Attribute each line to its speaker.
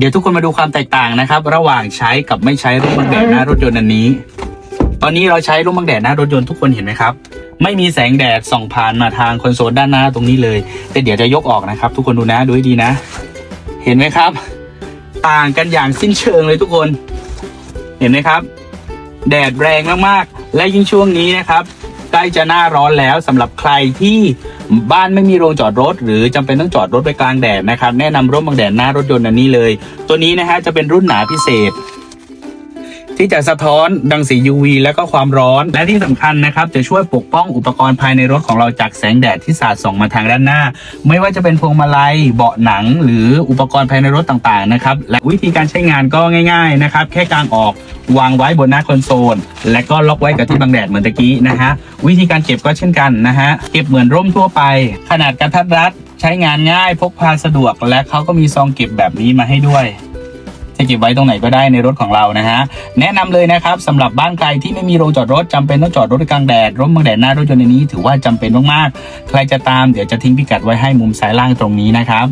Speaker 1: เดี๋ยวทุกคนมาดูความแตกต่างนะครับ ระหว่างใช้กับไม่ใช้ร่มบังแดดหน้ารถยนต์อันนี้ ตอนนี้เราใช้ร่มบังแดดหน้ารถยนต์ทุกคนเห็นไหมครับ ไม่มีแสงแดดส่องผ่านมาทางคอนโซลด้านหน้าตรงนี้เลย แต่เดี๋ยวจะยกออกนะครับ ทุกคนดูนะดูให้ดีนะ เห็นไหมครับ ต่างกันอย่างสิ้นเชิงเลยทุกคน เห็นไหมครับ แดดแรงมากๆ และยิ่งช่วงนี้นะครับใกล้จะหน้าร้อนแล้วสำหรับใครที่ บ้านไม่มีโรงจอดรถ หรือจำเป็นต้องจอดรถไปกลางแดดนะครับแนะนำร่มบังแดดหน้ารถยนต์อันนี้เลย ตัวนี้นะฮะจะเป็นรุ่นหนาพิเศษ ที่จะสะท้อนดังสี UV และก็ความร้อน และที่สำคัญนะครับจะช่วยปกป้องอุปกรณ์ภายในรถของเราจากแสงแดดที่สาดส่องมาทางด้านหน้า ไม่ว่าจะเป็นพวงมาลัยเบาะหนัง หรืออุปกรณ์ภายในรถต่างๆนะครับและวิธีการใช้งานก็ง่าย ๆนะครับ แค่กางออกวางไว้บนหน้าคอนโซล และก็ล็อกไว้กับที่บังแดดเหมือนตะกี้นะฮะวิธีการเก็บก็เช่นกันนะฮะเก็บเหมือนร่มทั่วไป ขนาดกระทัดรัดใช้งานง่ายพกพาสะดวก และเขาก็มีซองเก็บแบบนี้มาให้ด้วย จะเก็บไว้ตรงไหนก็ได้ในรถของเรานะฮะแนะนำเลยนะครับสำหรับบ้านใครที่ไม่มีโรงจอดรถจำเป็นต้องจอดรถกลางแดดร่มบังแดดหน้ารถยนต์ในนี้ถือว่าจำเป็นมากๆใครจะตามเดี๋ยวจะทิ้งพิกัดไว้ให้มุมซ้ายล่างตรงนี้นะครับ